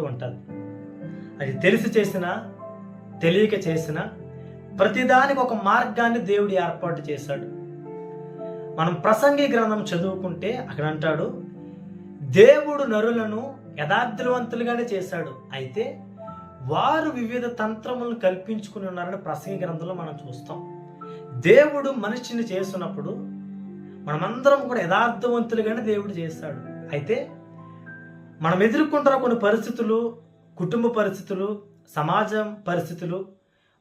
ఉంటుంది. అది తెలిసి చేసిన తెలియక చేసిన ప్రతిదానికి ఒక మార్గాన్ని దేవుడు ఏర్పాటు చేశాడు. మనం ప్రసంగి గ్రంథం చదువుకుంటే అక్కడ అంటాడు దేవుడు నరులను యథార్థవంతులుగానే చేశాడు. అయితే వారు వివిధ తంత్రములను కల్పించుకుని ఉన్నారని ప్రసంగి గ్రంథంలో మనం చూస్తాం. దేవుడు మనిషిని చేస్తున్నప్పుడు మనమందరం కూడా యథార్థవంతులుగానే దేవుడు చేశాడు. అయితే మనం ఎదుర్కొంటున్న కొన్ని పరిస్థితులు కుటుంబ పరిస్థితులు సమాజం పరిస్థితులు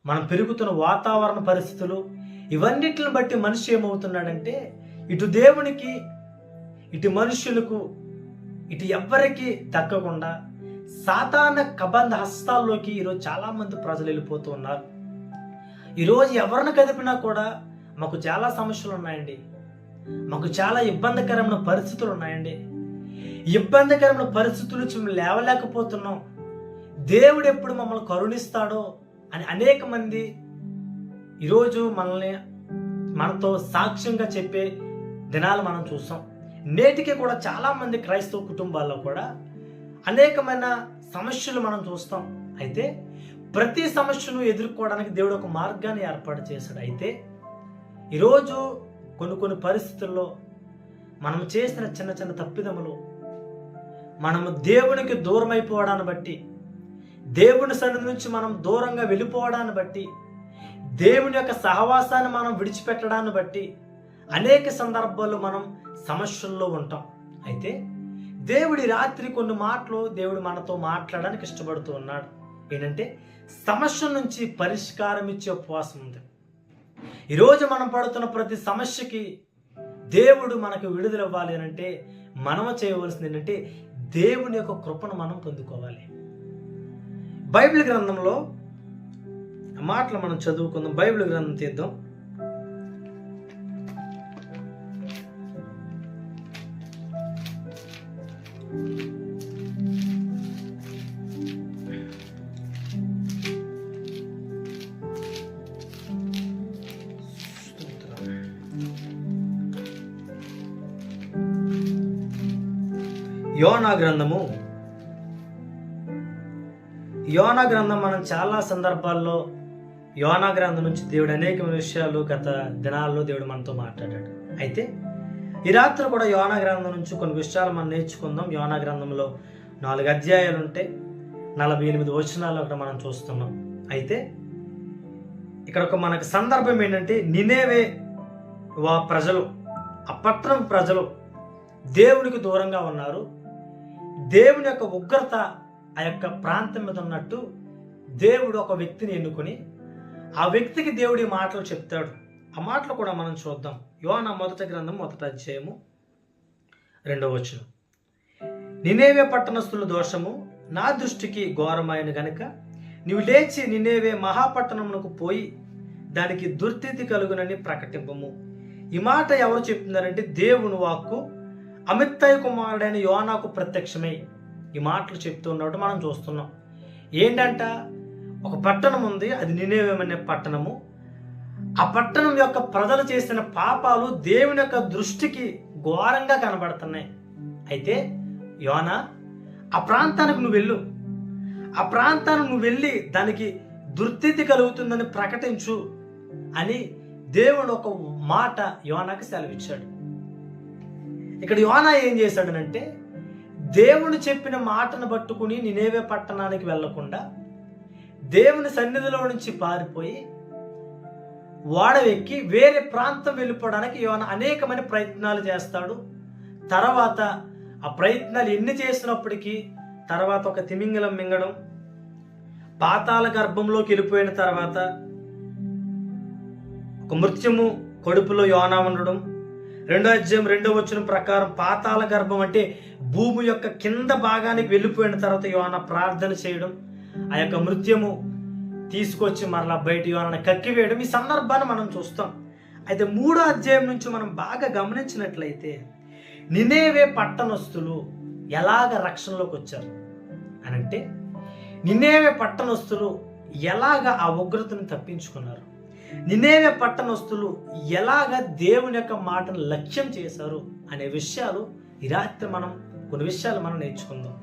మనం పెరుగుతున్న వాతావరణ పరిస్థితులు ఇవన్నిటిని బట్టి మనిషి ఏమవుతున్నాడంటే ఇటు దేవునికి ఇటు మనుషులకు ఇటు ఎవ్వరికి దక్కకుండా సాధారణ కబంధ హస్తాల్లోకి ఈరోజు చాలామంది ప్రజలు వెళ్ళిపోతూ ఉన్నారు. ఈరోజు ఎవరిని కదిపినా కూడా మాకు చాలా సమస్యలు ఉన్నాయండి. మాకు చాలా ఇబ్బందికరమైన పరిస్థితులు ఉన్నాయండి. ఇబ్బందికరమైన పరిస్థితులు మేము లేవలేకపోతున్నాం. దేవుడు ఎప్పుడు మమ్మల్ని కరుణిస్తాడో అని అనేక మంది ఈరోజు మనల్ని మనతో సాక్ష్యంగా చెప్పే దినాలు మనం చూస్తాం. నేటికి కూడా చాలా మంది క్రైస్తవ కుటుంబాల్లో కూడా అనేకమైన సమస్యలు మనం చూస్తాం. అయితే ప్రతి సమస్యను ఎదుర్కోవడానికి దేవుడు ఒక మార్గాన్ని ఏర్పాటు చేశాడు. అయితే ఈరోజు కొన్ని కొన్ని పరిస్థితుల్లో మనం చేసిన చిన్న చిన్న తప్పిదములు మనము దేవునికి దూరం అయిపోవడాన్ని బట్టి దేవుని సన్నిధి నుంచి మనం దూరంగా వెళ్ళిపోవడాన్ని బట్టి దేవుని యొక్క సహవాసాన్ని మనం విడిచిపెట్టడాన్ని బట్టి అనేక సందర్భాల్లో మనం సమస్యల్లో ఉంటాం. అయితే దేవుడి రాత్రి కొన్ని మాటలు దేవుడు మనతో మాట్లాడడానికి ఇష్టపడుతూ ఉన్నాడు. ఏంటంటే సమస్య నుంచి పరిష్కారం ఇచ్చే ఉపవాసం ఉంది. ఈరోజు మనం పడుతున్న ప్రతి సమస్యకి దేవుడు మనకు విడుదల ఇవ్వాలి అని అంటే మనము చేయవలసింది ఏంటంటే దేవుని యొక్క కృపను మనం పొందుకోవాలి. బైబిల్ గ్రంథంలో మాటలు మనం చదువుకుందాం. బైబిల్ గ్రంథం తీద్దాం. గ్రంథము. యోనా గ్రంథం మనం చాలా సందర్భాల్లో యోనా గ్రంథం నుంచి దేవుడు అనేక విషయాలు గత దినాల్లో దేవుడు మనతో మాట్లాడాడు. అయితే ఈ రాత్రి కూడా యోనా గ్రంథం నుంచి కొన్ని విషయాలు మనం నేర్చుకుందాం. యోనా గ్రంథంలో నాలుగు అధ్యాయాలు ఉంటే నలభై ఎనిమిది వచనాలు అక్కడ మనం చూస్తున్నాం. అయితే ఇక్కడ ఒక మనకు సందర్భం ఏంటంటే నినేవే వా ప్రజలు ఆ ప్రజలు దేవునికి దూరంగా ఉన్నారు. దేవుని యొక్క ఉగ్రత ఆ యొక్క ప్రాంతం మీద ఉన్నట్టు దేవుడు ఒక వ్యక్తిని ఎన్నుకొని ఆ వ్యక్తికి దేవుడి మాటలు చెప్తాడు. ఆ మాటలు కూడా మనం చూద్దాం. యోన మొదటి గ్రంథం మొదట అధ్యాయము రెండవ వచనం. నినేవే పట్టణస్థుల దోషము? నా దృష్టికి ఘోరమైన గనుక నీవు లేచి నినేవే మహాపట్టణమునకు పోయి దానికి దుర్తిథి కలుగునని ప్రకటింపము. ఈ మాట ఎవరు చెప్తున్నారంటే దేవుని వాక్కు అమిత్తయ్య కుమారుడైన యోనాకు ప్రత్యక్షమై ఈ మాటలు చెప్తున్నట్టు మనం చూస్తున్నాం. ఏంటంట? ఒక పట్టణం ఉంది అది నినేవేమనే పట్టణము. ఆ పట్టణం యొక్క ప్రజలు చేసిన పాపాలు దేవుని యొక్క దృష్టికి ఘోరంగా కనబడుతున్నాయి. అయితే యోనా ఆ ప్రాంతానికి నువ్వు వెళ్ళు. ఆ ప్రాంతానికి నువ్వు వెళ్ళి దానికి దుర్తిథి కలుగుతుందని ప్రకటించు అని దేవుడు ఒక మాట యోనాకి సెలవిచ్చాడు. ఇక్కడ యోనా ఏం చేశాడనంటే దేవుడు చెప్పిన మాటను పట్టుకుని నినేవే పట్టణానికి వెళ్ళకుండా దేవుని సన్నిధిలో నుంచి పారిపోయి ఓడవెక్కి వేరే ప్రాంతం వెళ్ళిపోవడానికి యోన అనేకమైన ప్రయత్నాలు చేస్తాడు. తర్వాత ఆ ప్రయత్నాలు ఎన్ని చేసినప్పటికీ తర్వాత ఒక తిమింగలం మింగడం పాతాల గర్భంలోకి వెళ్ళిపోయిన తర్వాత ఒక మృత్యము కడుపులో యోన ఉండడం రెండో అధ్యాయం రెండో వచ్చిన ప్రకారం పాతాల గర్భం అంటే భూమి యొక్క కింద భాగానికి వెళ్ళిపోయిన తర్వాత యోన ప్రార్థన చేయడం ఆ యొక్క మృత్యము తీసుకొచ్చి మరలా బయట యోన కక్కివేయడం ఈ సందర్భాన్ని మనం చూస్తాం. అయితే మూడో అధ్యాయం నుంచి మనం బాగా గమనించినట్లయితే నినేవే పట్టణస్తులు ఎలాగ రక్షణలోకి వచ్చారు? అని అంటే నినేవే పట్టణస్తులు ఎలాగ ఆ ఉగ్రతను తప్పించుకున్నారు? నినేవే పట్టణస్తులు ఎలాగ దేవుని యొక్క మాటను లక్ష్యం చేశారు అనే విషయాలు ఈ రాత్రి మనం కొన్ని విషయాలు మనం నేర్చుకుందాం.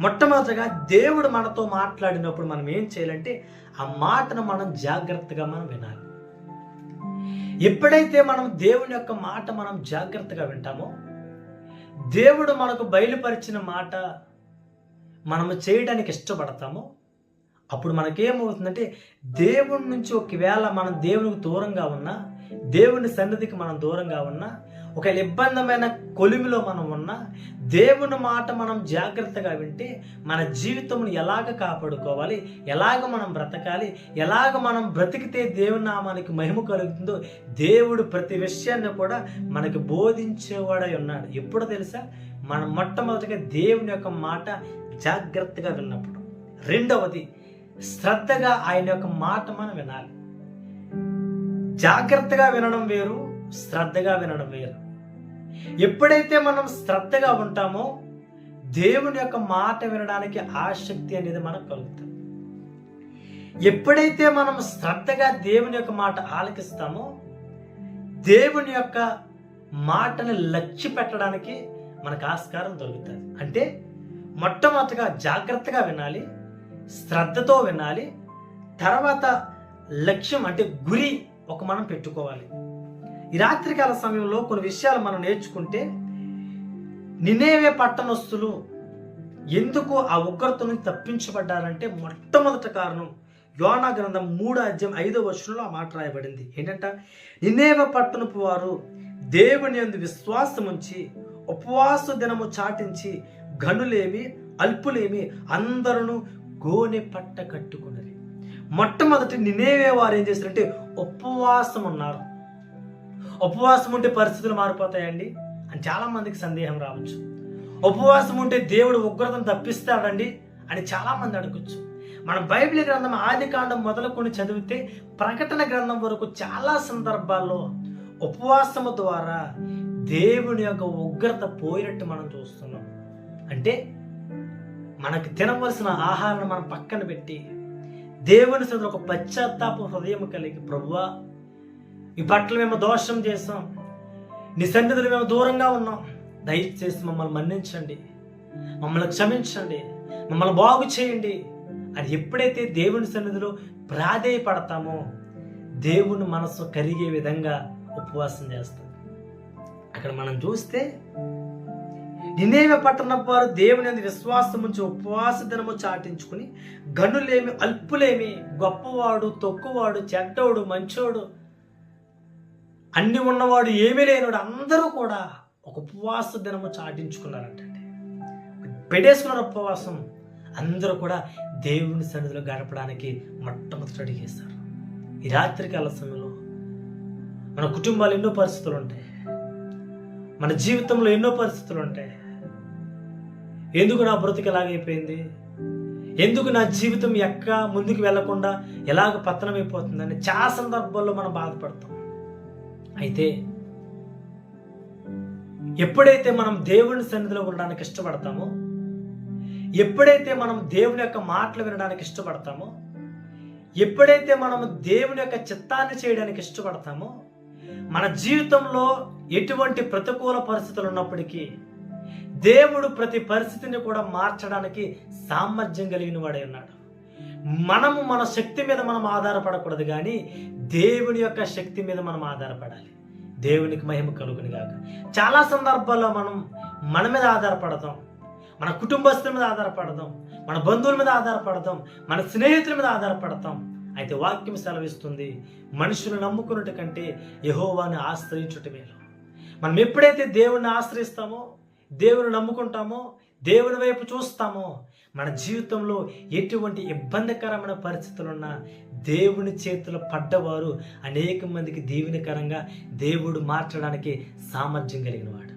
మొట్టమొదటిగా దేవుడు మనతో మాట్లాడినప్పుడు మనం ఏం చేయాలంటే ఆ మాటను మనం జాగ్రత్తగా మనం వినాలి. ఎప్పుడైతే మనం దేవుని యొక్క మాట మనం జాగ్రత్తగా వింటామో దేవుడు మనకు బయలుపరిచిన మాట మనము చేయడానికి ఇష్టపడతామో అప్పుడు మనకేమవుతుందంటే దేవుడి నుంచి ఒకవేళ మనం దేవునికి దూరంగా ఉన్నా దేవుని సన్నిధికి మనం దూరంగా ఉన్నా ఒక ఇబ్బందమైన కొలిమిలో మనం ఉన్నా దేవుని మాట మనం జాగ్రత్తగా వింటే మన జీవితంను ఎలాగ కాపాడుకోవాలి ఎలాగ మనం బ్రతకాలి ఎలాగ మనం బ్రతికితే దేవుని నామానికి మహిమ కలుగుతుందో దేవుడు ప్రతి విషయాన్ని కూడా మనకి బోధించేవాడై ఉన్నాడు. ఎప్పుడు తెలుసా? మనం మొట్టమొదటిగా దేవుని యొక్క మాట జాగ్రత్తగా విన్నప్పుడు. రెండవది శ్రద్ధగా ఆయన యొక్క మాట మనం వినాలి. జాగ్రత్తగా వినడం వేరు శ్రద్ధగా వినడం వేరు. ఎప్పుడైతే మనం శ్రద్ధగా ఉంటామో దేవుని యొక్క మాట వినడానికి ఆసక్తి అనేది మనకు కలుగుతుంది. ఎప్పుడైతే మనం శ్రద్ధగా దేవుని యొక్క మాట ఆలకిస్తామో దేవుని యొక్క మాటను లక్ష్య పెట్టడానికి మనకు ఆస్కారం దొరుకుతుంది. అంటే మొట్టమొదటిగా జాగ్రత్తగా వినాలి శ్రద్ధతో వినాలి. తర్వాత లక్ష్యం అంటే గురి ఒక మనం పెట్టుకోవాలి. ఈ రాత్రికాల సమయంలో కొన్ని విషయాలు మనం నేర్చుకుంటే నినేవే పట్టణస్తులు ఎందుకు ఆ ఉగ్రత నుంచి తప్పించబడ్డారంటే మొట్టమొదటి కారణం యోనా గ్రంథం మూడు అధ్యాయం ఐదో వర్షంలో ఆ మాట రాయబడింది. ఏంటంట నినేవ పట్టణపు వారు దేవుని అందు విశ్వాసం ఉంచి ఉపవాస దినము చాటించి గనులేమి అల్పులేమి అందరూ గోనె పట్ట కట్టుకున్నది. మొట్టమొదటి నినేవే వారు ఏం చేశారంటే ఉపవాసం ఉన్నారు. ఉపవాసం ఉంటే పరిస్థితులు మారిపోతాయండి అని చాలామందికి సందేహం రావచ్చు. ఉపవాసం ఉంటే దేవుడు ఉగ్రతను తప్పిస్తాడండి అని చాలామంది అడగచ్చు. మన బైబిల్ గ్రంథం ఆది కాండం మొదలుకొని చదివితే ప్రకటన గ్రంథం వరకు చాలా సందర్భాల్లో ఉపవాసము ద్వారా దేవుని యొక్క ఉగ్రత పోయినట్టు మనం చూస్తున్నాం. అంటే మనకు తినవలసిన ఆహారాన్ని మనం పక్కన పెట్టి దేవుని సదులు ఒక పశ్చాత్తాప హృదయం కలిగి ప్రభువా ఈ పట్ల మేము దోషం చేసాం నీ సన్నిధులు మేము దూరంగా ఉన్నాం. దయచేసి మమ్మల్ని మన్నించండి. మమ్మల్ని క్షమించండి. మమ్మల్ని బాగు చేయండి. అది ఎప్పుడైతే దేవుని సన్నిధిలో ప్రాధేయపడతామో దేవుని మనసు కరిగే విధంగా ఉపవాసం చేస్తుంది. అక్కడ మనం చూస్తే నినేవ పట్టణ వారు దేవుని అందు విశ్వాసం ఉంచి ఉపవాస దినము చాటించుకుని గనులేమి అల్పులేమి గొప్పవాడు తొక్కువాడు చెడ్డోడు మంచోడు అన్ని ఉన్నవాడు ఏమీ లేనివాడు అందరూ కూడా ఒక ఉపవాస దినము చాటించుకున్నారంటండి. పెడేసుకున్నారు ఉపవాసం. అందరూ కూడా దేవుని సన్నిధిలో గడపడానికి మొట్టమొదటి అడిగేస్తారు ఈ రాత్రికాల సమయంలో మన కుటుంబాలు ఎన్నో పరిస్థితులు ఉంటాయి. మన జీవితంలో ఎన్నో పరిస్థితులు ఉంటాయి. ఎందుకు నా బ్రతుకు ఎలాగైపోయింది? ఎందుకు నా జీవితం ఎక్క ముందుకు వెళ్ళకుండా ఎలాగ పతనమైపోతుందని చాలా సందర్భాల్లో మనం బాధపడతాం. అయితే ఎప్పుడైతే మనం దేవుని సన్నిధిలో ఉండడానికి ఇష్టపడతామో ఎప్పుడైతే మనం దేవుని యొక్క మాటలు వినడానికి ఇష్టపడతామో ఎప్పుడైతే మనం దేవుని యొక్క చిత్తాన్ని చేయడానికి ఇష్టపడతామో మన జీవితంలో ఎటువంటి ప్రతికూల పరిస్థితులు ఉన్నప్పటికీ దేవుడు ప్రతి పరిస్థితిని కూడా మార్చడానికి సామర్థ్యం కలిగిన వాడే ఉన్నాడు. మనము మన శక్తి మీద మనం ఆధారపడకూడదు కానీ దేవుని యొక్క శక్తి మీద మనం ఆధారపడాలి. దేవునికి మహిమ కలుగుని కాక చాలా సందర్భాల్లో మనం మన మీద ఆధారపడతాం. మన కుటుంబస్తుల మీద ఆధారపడదాం మన బంధువుల మీద ఆధారపడదాం మన స్నేహితుల మీద ఆధారపడతాం. అయితే వాక్యం సెలవిస్తుంది మనుషులు నమ్ముకున్నట్టు కంటే యహోవాని ఆశ్రయించుట మేలు. మనం ఎప్పుడైతే దేవుణ్ణి ఆశ్రయిస్తామో దేవుని నమ్ముకుంటామో దేవుని వైపు చూస్తామో మన జీవితంలో ఎటువంటి ఇబ్బందికరమైన పరిస్థితులున్నా దేవుని చేతులు పడ్డవారు అనేక మందికి దీవెనకరంగా దేవుడు మార్చడానికి సామర్థ్యం కలిగినవాడు.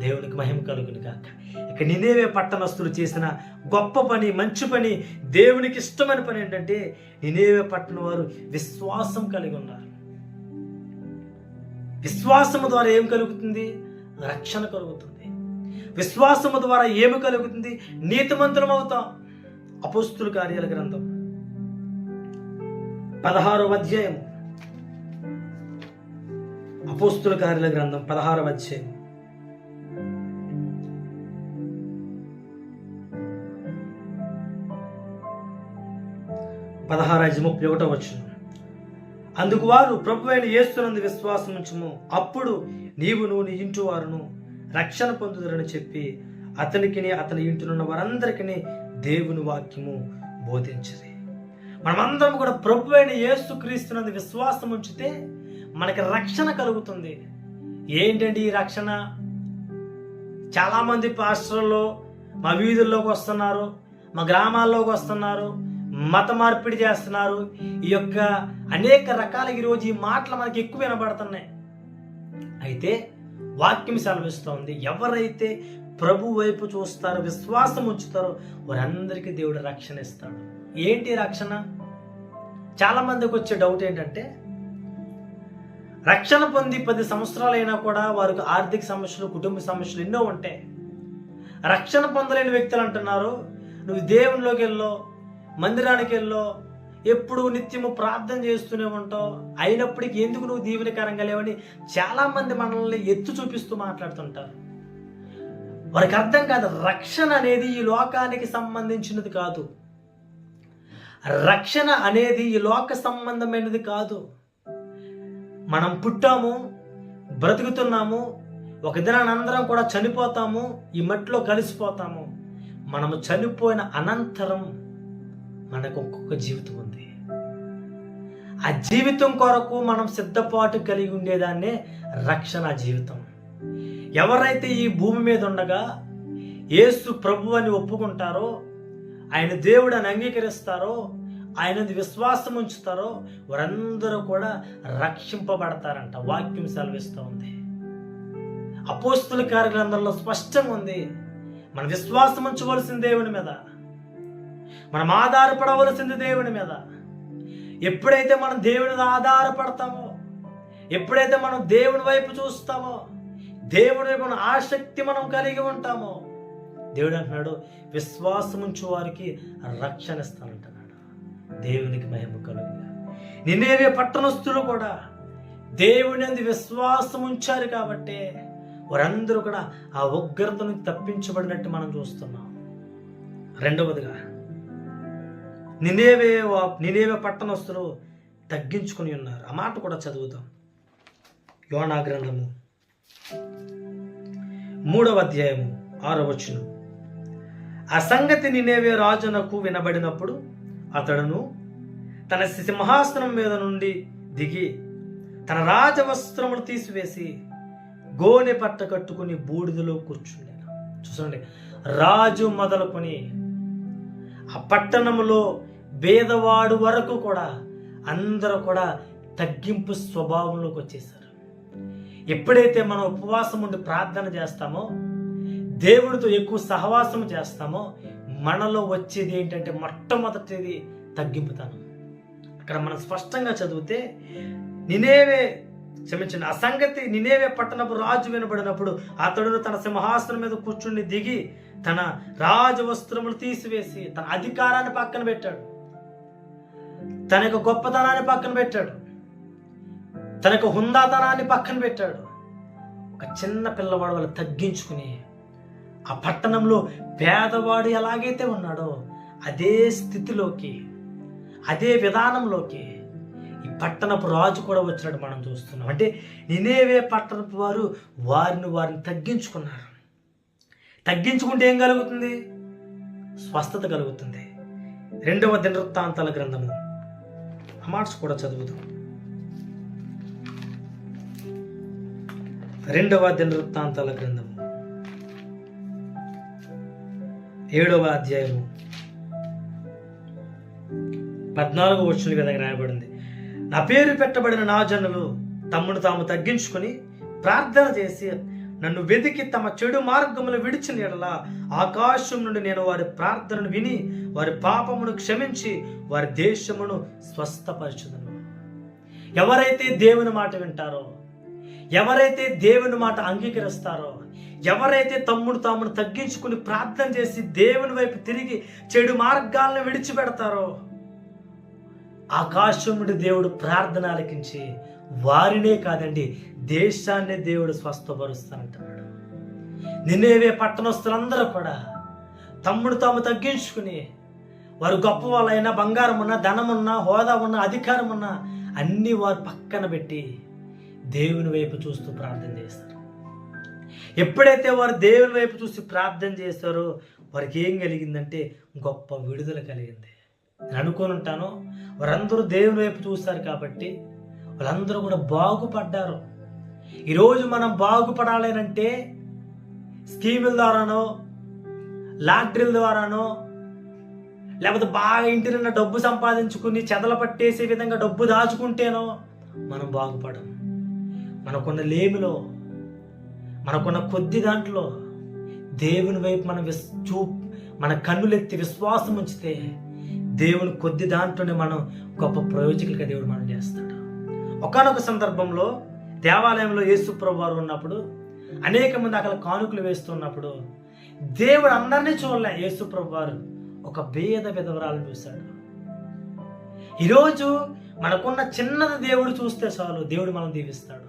దేవునికి మహిమ కలుగును కాక ఇక నినేవే పట్టణస్తులు చేసిన గొప్ప పని మంచి పని దేవునికి ఇష్టమైన పని ఏంటంటే నినేవే పట్టణ వారు విశ్వాసం కలిగి ఉన్నారు. విశ్వాసము ద్వారా ఏం కలుగుతుంది? రక్షణ కలుగుతుంది. విశ్వాసము ద్వారా ఏమి కలుగుతుంది? నీతిమంతులం అవుతాం అపోస్తుల కార్యాల గ్రంథం. పదహారవ అధ్యాయం. అపోస్తుల కార్యాల గ్రంథం పదహారవ అధ్యాయం. పదహారు ఐదు ముప్పై ఒకటో వచ్చిన అందుకు వారు ప్రభు అయిన యేస్తునందు విశ్వాసం ఉంచము అప్పుడు నీవును నీ ఇంటి వారును రక్షణ పొందుదరని చెప్పి అతనికి అతని ఇంటినున్న వారందరికీ దేవుని వాక్యము బోధించది. మనమందరం కూడా ప్రభు అయిన యేసు క్రీస్తునందు విశ్వాసం ఉంచితే మనకి రక్షణ కలుగుతుంది. ఏంటండి ఈ రక్షణ? చాలామంది పాస్టర్లో మా వీధుల్లోకి వస్తున్నారు మా గ్రామాల్లోకి వస్తున్నారు మత మార్పిడి చేస్తున్నారు. ఈ యొక్క అనేక రకాల ఈరోజు ఈ మాటలు మనకి ఎక్కువ వినబడుతున్నాయి. అయితే వాక్యం సెలవిస్తోంది. ఎవరైతే ప్రభు వైపు చూస్తారో విశ్వాసం ఉంచుతారో వారందరికీ దేవుడు రక్షణ ఇస్తాడు. ఏంటి రక్షణ? చాలామందికి వచ్చే డౌట్ ఏంటంటే రక్షణ పొంది పది సంవత్సరాలైనా కూడా వారికి ఆర్థిక సమస్యలు కుటుంబ సమస్యలు ఎన్నో ఉంటాయి రక్షణ పొందలేని వ్యక్తులు అంటున్నారు. నువ్వు దేవునిలోకి వెళ్ళో మందిరానికి వెళ్ళో ఎప్పుడు నిత్యము ప్రార్థన చేస్తూనే ఉంటావు. అయినప్పటికీ ఎందుకు నువ్వు దీవెనకరంగా లేవని చాలా మంది మనల్ని ఎత్తు చూపిస్తూ మాట్లాడుతుంటారు. వారికి అర్థం కాదు రక్షణ అనేది ఈ లోకానికి సంబంధించినది కాదు. రక్షణ అనేది ఈ లోక సంబంధమైనది కాదు. మనం పుట్టాము బ్రతుకుతున్నాము ఒక దినాన్ని అందరం కూడా చనిపోతాము ఈ మట్టిలో కలిసిపోతాము. మనము చనిపోయిన అనంతరం మనకు ఒక్కొక్క జీవితం ఉంది. ఆ జీవితం కొరకు మనం సిద్ధపాటు కలిగి ఉండేదాన్నే రక్షణ జీవితం. ఎవరైతే ఈ భూమి మీద ఉండగా యేసు ప్రభు అని ఒప్పుకుంటారో ఆయన దేవుడు అని అంగీకరిస్తారో ఆయన విశ్వాసం ఉంచుతారో వారందరూ కూడా రక్షింపబడతారంట. వాక్యం సెలవిస్తూ ఉంది. అపోస్తుల కార్యగ్రంథంలో స్పష్టంగా ఉంది మన విశ్వాసం ఉంచవలసిన దేవుని మీద మనం ఆధారపడవలసింది దేవుని మీద ఎప్పుడైతే మనం దేవుని మీద ఆధారపడతామో ఎప్పుడైతే మనం దేవుని వైపు చూస్తామో దేవుని వైపు ఆసక్తి మనం కలిగి ఉంటామో దేవుడు అంటున్నాడు విశ్వాసం ఉంచు వారికి రక్షణ ఇస్తానంటున్నాడు. దేవునికి మహిమ కలుగుగా నిన్నేవే పట్టణస్తులు కూడా దేవుని అందు విశ్వాసం ఉంచారు కాబట్టి వారందరూ కూడా ఆ ఉగ్రత నుంచి తప్పించబడినట్టు మనం చూస్తున్నాం. రెండవదిగా నినేవే వా- నినేవే పట్టణస్తులు తగ్గించుకుని ఉన్నారు. ఆ మాట కూడా చదువుతాం యోనా గ్రంథము. మూడవ అధ్యాయము ఆరో ఆ సంగతి నినేవే రాజునకు వినబడినప్పుడు అతడును తన సింహాసనం మీద నుండి దిగి తన రాజవస్త్రములు తీసివేసి గోనె పట్ట కట్టుకుని బూడిదలో కూర్చుండాను. చూసండి రాజు మొదలుకొని ఆ పట్టణములో భేదవాడు వరకు కూడా అందరూ కూడా తగ్గింపు స్వభావంలోకి వచ్చేసారు ఎప్పుడైతే మనం ఉపవాసం ఉండి ప్రార్థన చేస్తామో దేవుడితో ఎక్కువ సహవాసం చేస్తామో మనలో వచ్చేది ఏంటంటే మొట్టమొదటిది తగ్గింపుతనం. అక్కడ మనం స్పష్టంగా చదివితే నినేవే క్షమించండి ఆ సంగతి నినేవే పట్టణపు రాజు వినబడినప్పుడు అతడు తన సింహాసనం మీద కూర్చుని దిగి తన రాజు వస్త్రములు తీసివేసి తన అధికారాన్ని పక్కన పెట్టాడు. తన యొక్క గొప్పతనాన్ని పక్కన పెట్టాడు. తన యొక్క హుందాతనాన్ని పక్కన పెట్టాడు. ఒక చిన్న పిల్లవాడు వాళ్ళు తగ్గించుకుని ఆ పట్టణంలో పేదవాడు ఎలాగైతే ఉన్నాడో అదే స్థితిలోకి అదే విధానంలోకి ఈ పట్టణపు రాజు కూడా వచ్చినట్టు మనం చూస్తున్నాం. అంటే నినేవే పట్టణపు వారు వారిని వారిని తగ్గించుకున్నారు. తగ్గించుకుంటే ఏం కలుగుతుంది? స్వస్థత కలుగుతుంది. రెండవ దినవృత్తాంతాల గ్రంథము. అమాట్స్ కూడా చదువుదాం. రెండవ దినవృత్తాంతాల గ్రంథము. ఏడవ అధ్యాయము. పద్నాలుగు వచ్చిన విధంగా రాయబడింది. నా పేరు పెట్టబడిన నా జనులు తమ్మును తాము తగ్గించుకొని ప్రార్థన చేసి నన్ను వెతికి తమ చెడు మార్గములు విడిచిన ఎడల ఆకాశం నుండి నేను వారి ప్రార్థనను విని వారి పాపమును క్షమించి వారి దేశమును స్వస్థపరచుదను. ఎవరైతే దేవుని మాట వింటారో ఎవరైతే దేవుని మాట అంగీకరిస్తారో ఎవరైతే తమ్ముడు తామును తగ్గించుకుని ప్రార్థన చేసి దేవుని వైపు తిరిగి చెడు మార్గాలను విడిచిపెడతారో ఆకాశం నుండి దేవుడు ప్రార్థన ఆలకించి వారినే కాదండి దేశాన్ని దేవుడు స్వస్థపరుస్తానంటున్నాడు. నిన్నేవే పట్టణస్తులందరూ కూడా తమ్ముడు తాము తగ్గించుకుని వారు గొప్ప వాళ్ళైనా బంగారం ఉన్నా ధనం ఉన్నా హోదా ఉన్నా అధికారం ఉన్నా అన్నీ వారు పక్కన పెట్టి దేవుని వైపు చూస్తూ ప్రార్థన చేస్తారు. ఎప్పుడైతే వారు దేవుని వైపు చూసి ప్రార్థన చేస్తారో వారికి ఏం కలిగిందంటే గొప్ప విడుదల కలిగింది. నేను అనుకొని ఉంటాను వారందరూ దేవుని వైపు చూస్తారు కాబట్టి వాళ్ళందరూ కూడా బాగుపడ్డారు. ఈరోజు మనం బాగుపడాలి అంటే స్కీముల ద్వారానో లాటరీల ద్వారానో లేకపోతే బాగా ఇంటి నిన్న డబ్బు సంపాదించుకుని చెదల పట్టేసే విధంగా డబ్బు దాచుకుంటేనో మనం బాగుపడం. మనకున్న లేమిలో మనకున్న కొద్ది దాంట్లో దేవుని వైపు మనం విస్ చూ మన కన్నులెత్తి విశ్వాసం ఉంచితే దేవుని కొద్ది దాంట్లోనే మనం గొప్ప ప్రయోజకులుగా దేవుడు మనం చేస్తాడు. ఒకనొక సందర్భంలో దేవాలయంలో యేసు వారు ఉన్నప్పుడు అనేక మంది అక్కడ కానుకలు వేస్తున్నప్పుడు దేవుడు అందరినీ చూడలే. యేసు వారు ఒక భేద విధవరాలను చూశాడు. ఈరోజు మనకున్న చిన్నది దేవుడు చూస్తే చాలు దేవుడు మనం దీవిస్తాడు.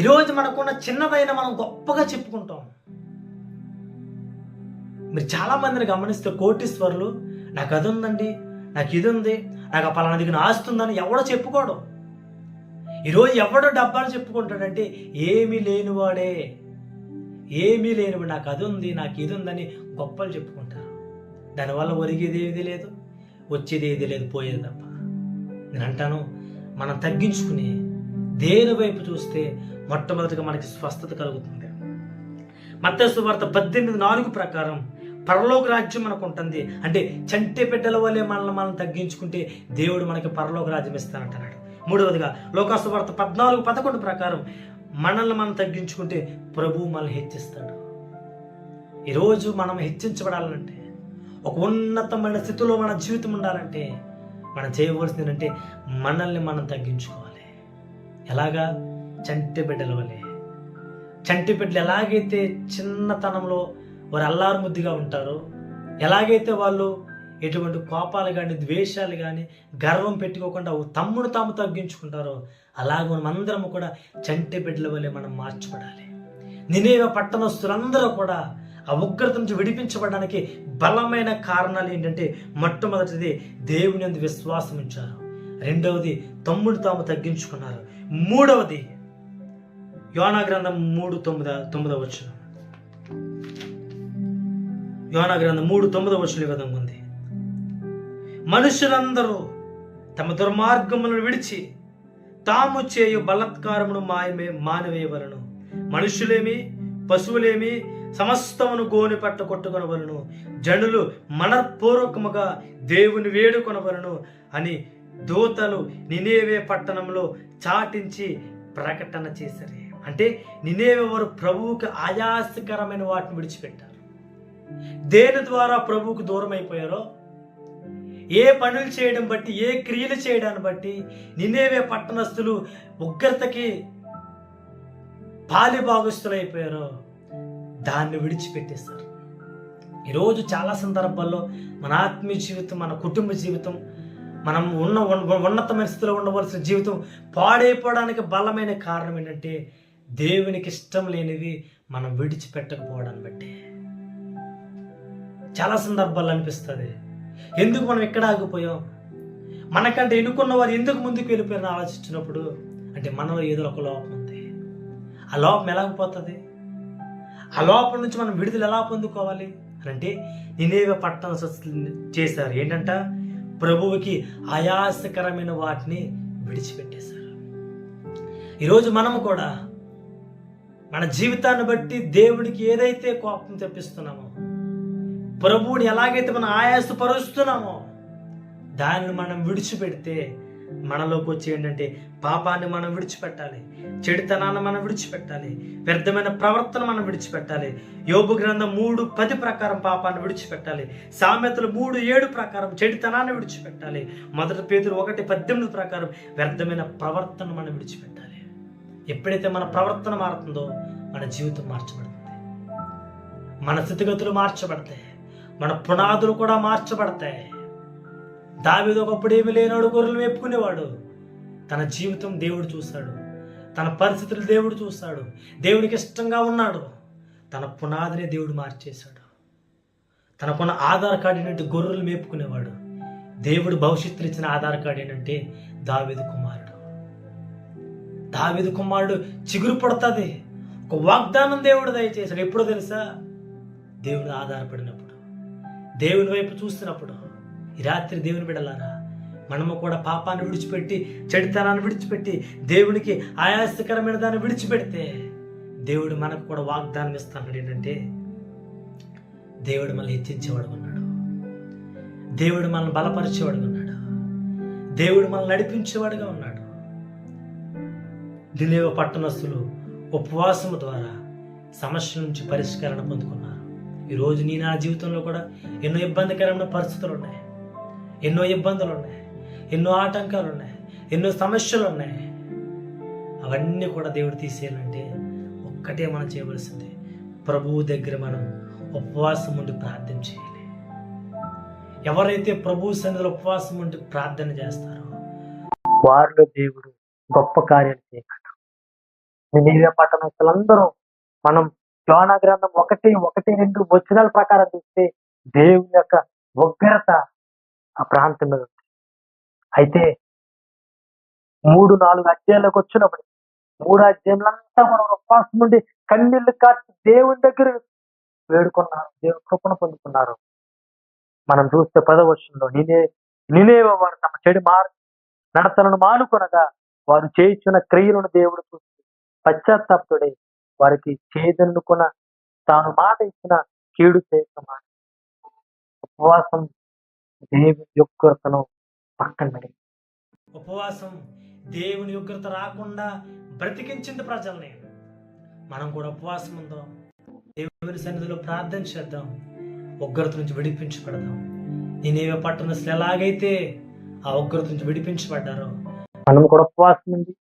ఈరోజు మనకున్న చిన్నదైన మనం గొప్పగా చెప్పుకుంటాం. మీరు చాలా మందిని గమనిస్తే కోటీశ్వరులు నాకు అది ఉందండి నాకు ఇది ఉంది నాకు పలానా దిగిన ఆస్తుందని ఎవడో చెప్పుకోడు. ఈరోజు ఎవడో డబ్బాలు చెప్పుకుంటాడంటే ఏమీ లేనివాడే ఏమీ లేనివాడు నాకు అది ఉంది నాకు ఇది ఉందని గొప్పలు చెప్పుకుంటారు. దానివల్ల ఒరిగేది ఏది లేదు వచ్చేది ఏది లేదు పోయేది తప్ప. నేను అంటాను మనం తగ్గించుకుని దేని వైపు చూస్తే మొట్టమొదటిగా మనకి స్వస్థత కలుగుతుంది. మత్స్సు వార్త పద్దెనిమిది నాలుగు ప్రకారం పరలోక రాజ్యం మనకు ఉంటుంది. అంటే చంటి బిడ్డల వల్లే మనల్ని మనం తగ్గించుకుంటే దేవుడు మనకి పరలోక రాజ్యం ఇస్తానంటున్నాడు. మూడవదిగా లోకాసు వార్త పద్నాలుగు పదకొండు ప్రకారం మనల్ని మనం తగ్గించుకుంటే ప్రభు మనల్ని హెచ్చిస్తాడు. ఈరోజు మనం హెచ్చించబడాలంటే ఒక ఉన్నతమైన స్థితిలో మన జీవితం ఉండాలంటే మనం చేయవలసింది ఏంటంటే మనల్ని మనం తగ్గించుకోవాలి. ఎలాగా? చంటి బిడ్డల వల్లే చంటి బిడ్డలు ఎలాగైతే చిన్నతనంలో వారు అల్లారు ముద్దుగా ఉంటారో ఎలాగైతే వాళ్ళు ఎటువంటి కోపాలు కానీ ద్వేషాలు కానీ గర్వం పెట్టుకోకుండా తమ్ముడు తాము తగ్గించుకుంటారో అలాగే మనం అందరం కూడా చంటి బిడ్డల వల్లే మనం మార్చబడాలి. నినేవ పట్టణస్తులందరూ కూడా ఆ ఉగ్రత నుంచి విడిపించబడడానికి బలమైన కారణాలు ఏంటంటే మొట్టమొదటిది దేవుని అందు విశ్వాసం ఉంచారు. రెండవది తమ్ముడు తాము తగ్గించుకున్నారు. మూడవది యోనా గ్రంథం మూడు తొమ్మిది తొమ్మిదవ వచ్చిన యోనా గ్రంథం మూడు తొమ్మిదవ వచ్చిన విధంగా మనుషులందరూ తమ దుర్మార్గములను విడిచి తాము చేయు బలత్కారమును మాయమే మానవేయవలను. మనుషులేమి పశువులేమి సమస్తమును గోని పట్ట కొట్టుకొనవలను. జనులు మనపూర్వకముగా దేవుని వేడుకొనవలను అని దూతలు నినేవే పట్టణంలో చాటించి ప్రకటన చేశారు. అంటే నినేవే వారు ప్రభువుకి ఆయాసకరమైన వాటిని విడిచిపెట్టారు. దేని ద్వారా ప్రభువుకు దూరం అయిపోయారో ఏ పనులు చేయడం బట్టి ఏ క్రియలు చేయడాన్ని బట్టి నినేవే పట్టణస్థులు ఉగ్రతకి పాలి భాగస్తులైపోయారో దాన్ని విడిచిపెట్టేస్తారు ఈరోజు చాలా సందర్భాల్లో మన ఆత్మీయ జీవితం మన కుటుంబ జీవితం మనం ఉన్న ఉన్నతమైన స్థితిలో ఉండవలసిన జీవితం పాడైపోవడానికి బలమైన కారణం ఏంటంటే దేవునికి ఇష్టం లేనివి మనం విడిచిపెట్టకపోవడాన్ని బట్టి. చాలా సందర్భాల్లో అనిపిస్తుంది. ఎందుకు మనం ఎక్కడ ఆగిపోయాం? మనకంటే ఎన్నుకున్న వారు ఎందుకు ముందుకు వెళ్ళిపోయారని ఆలోచించినప్పుడు అంటే మనలో ఏదో ఒక లోపం ఉంది. ఆ లోపం ఎలాగపోతుంది ఆ లోపం నుంచి మనం విడుదల ఎలా పొందుకోవాలి? అని అంటే నినేవే పట్టణ చేశారు. ఏంటంట? ప్రభువుకి ఆయాసకరమైన వాటిని విడిచిపెట్టేశారు. ఈరోజు మనము కూడా మన జీవితాన్ని బట్టి దేవుడికి ఏదైతే కోపం తెప్పిస్తున్నామో ప్రభువుని ఎలాగైతే మనం ఆయాసపరుస్తున్నామో దానిని మనం విడిచిపెడితే మనలోకి వచ్చి ఏంటంటే పాపాన్ని మనం విడిచిపెట్టాలి చెడుతనాన్ని మనం విడిచిపెట్టాలి వ్యర్థమైన ప్రవర్తన మనం విడిచిపెట్టాలి యోగు గ్రంథం మూడు పది ప్రకారం పాపాన్ని విడిచిపెట్టాలి సామెతలు మూడు ఏడు ప్రకారం చెడుతనాన్ని విడిచిపెట్టాలి మొదటి పేదలు ఒకటి పద్దెనిమిది ప్రకారం వ్యర్థమైన ప్రవర్తన మనం విడిచిపెట్టాలి. ఎప్పుడైతే మన ప్రవర్తన మారుతుందో మన జీవితం మార్చబడుతుంది. మన స్థితిగతులు మార్చబడతాయి. మన పునాదులు కూడా మార్చబడతాయి. దావీదు ఒకప్పుడు ఏమి లేనాడు గొర్రెలు మేపుకునేవాడు. తన జీవితం దేవుడు చూశాడు. తన పరిస్థితులు దేవుడు చూశాడు. దేవుడికి ఇష్టంగా ఉన్నాడు. తన పునాదిని దేవుడు మార్చేశాడు. తనకున్న ఆధార్ కార్డు ఏంటంటే గొర్రెలు మేపుకునేవాడు. దేవుడు భవిష్యత్తులు ఇచ్చిన ఆధార్ కార్డు ఏంటంటే దావేదు కుమారుడు. దావేదు కుమారుడు చిగురు పడుతుంది. ఒక వాగ్దానం దేవుడు దయచేశాడు. ఎప్పుడో తెలుసా? దేవుడు ఆధారపడిన దేవుని వైపు చూస్తున్నప్పుడు ఈ రాత్రి దేవుని బిడలారా మనము కూడా పాపాన్ని విడిచిపెట్టి చెడుతనాన్ని విడిచిపెట్టి దేవునికి ఆయాసకరమైన దాన్ని విడిచిపెడితే దేవుడు మనకు కూడా వాగ్దానం ఇస్తాడు. ఏంటంటే దేవుడు మనల్ని హెచ్చించేవాడు ఉన్నాడు దేవుడు మనల్ని బలపరిచేవాడు ఉన్నాడు దేవుడు మనల్ని నడిపించేవాడుగా ఉన్నాడు. దిలేవ పట్టణస్తులు ఉపవాసము ద్వారా సమస్య నుంచి పరిష్కరణ పొందుకున్నారు. ఈరోజు నీ నా జీవితంలో కూడా ఎన్నో ఇబ్బందికరమైన పరిస్థితులు ఉన్నాయి. ఎన్నో ఇబ్బందులు ఉన్నాయి. ఎన్నో ఆటంకాలు ఉన్నాయి. ఎన్నో సమస్యలు ఉన్నాయి. అవన్నీ కూడా దేవుడు తీసేయాలంటే ఒక్కటే మనం చేయవలసింది ప్రభువు దగ్గర మనం ఉపవాసం ఉండి ప్రార్థన చేయాలి. ఎవరైతే ప్రభు సన్నిధిలో ఉపవాసం ఉండి ప్రార్థన చేస్తారో వారిలో దేవుడు గొప్ప కార్యాలు చేయగలడు. నిజ పట్టణస్తులందరూ మనం యోనా గ్రంథం ఒకటి ఒకటి రెండు వచనాల ప్రకారం చూస్తే దేవుని యొక్క ఉగ్రత ఆ ప్రాంతం మీద ఉంది. అయితే మూడు నాలుగు అధ్యాయులకు వచ్చినప్పుడు మూడు అధ్యాయులంతా మనం ఉపవాసం నుండి కన్నీళ్ళు కాచి దేవుని దగ్గర వేడుకున్నారు. దేవుని కృపణ పొందుకున్నారు. మనం చూస్తే పదవచనంలో నేనే నేనేవో వారు తమ చెడు మార్ నడతలను మానుకొనగా వారు చేయించిన క్రియలను దేవుడు చూసి పశ్చాత్తాపుడే వారికి చేదన్నుకున్న తాను మాట ఇచ్చిన కీడు చేయకమా ఉపవాసం దేవుని యొక్కను పక్కన పెడి ఉపవాసం దేవుని ఉగ్రత రాకుండా బ్రతికించింది ప్రజల్ని. మనం కూడా ఉపవాసం ఉందాం. దేవుని సన్నిధిలో ప్రార్థన చేద్దాం. ఉగ్రత నుంచి విడిపించబడదాం. నేనేవే పట్టణస్తులు ఎలాగైతే ఆ ఉగ్రత నుంచి విడిపించబడ్డారో. మనం కూడా ఉపవాసం ఉంది